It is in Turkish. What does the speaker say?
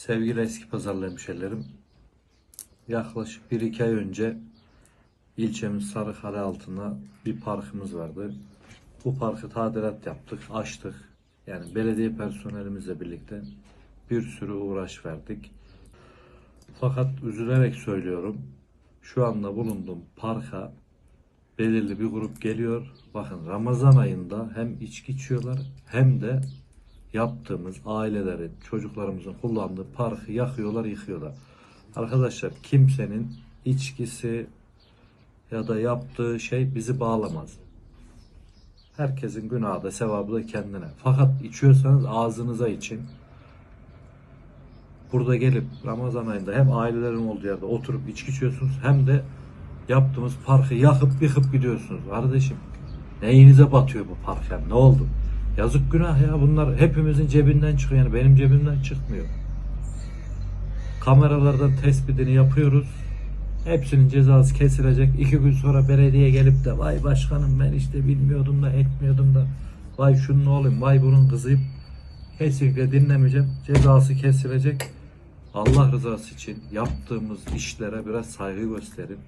Sevgili eski pazarlı hemşerilerim, yaklaşık 1-2 ay önce ilçemiz Sarıkale altında bir parkımız vardı. Bu parkı tadilat yaptık, açtık. Yani belediye personelimizle birlikte bir sürü uğraş verdik. Fakat üzülerek söylüyorum, şu anda bulunduğum parka belirli bir grup geliyor. Bakın Ramazan ayında hem içki içiyorlar hem de yaptığımız ailelerin, çocuklarımızın kullandığı parkı yakıyorlar, yıkıyorlar. Arkadaşlar kimsenin içkisi ya da yaptığı şey bizi bağlamaz. Herkesin günahı da sevabı da kendine. Fakat içiyorsanız ağzınıza için. Burada gelip Ramazan ayında hem ailelerin olduğu yerde oturup içki içiyorsunuz hem de yaptığımız parkı yakıp yıkıp gidiyorsunuz. Kardeşim neyinize batıyor bu park yani ne oldu? Yazık günah ya bunlar hepimizin cebinden çıkıyor yani benim cebimden çıkmıyor. Kameralardan tespitini yapıyoruz. Hepsinin cezası kesilecek. İki gün sonra belediye gelip de vay başkanım ben işte bilmiyordum da etmiyordum da vay şunun oğlum vay bunun kızıyım. Kesinlikle dinlemeyeceğim. Cezası kesilecek. Allah rızası için yaptığımız işlere biraz saygı gösterin.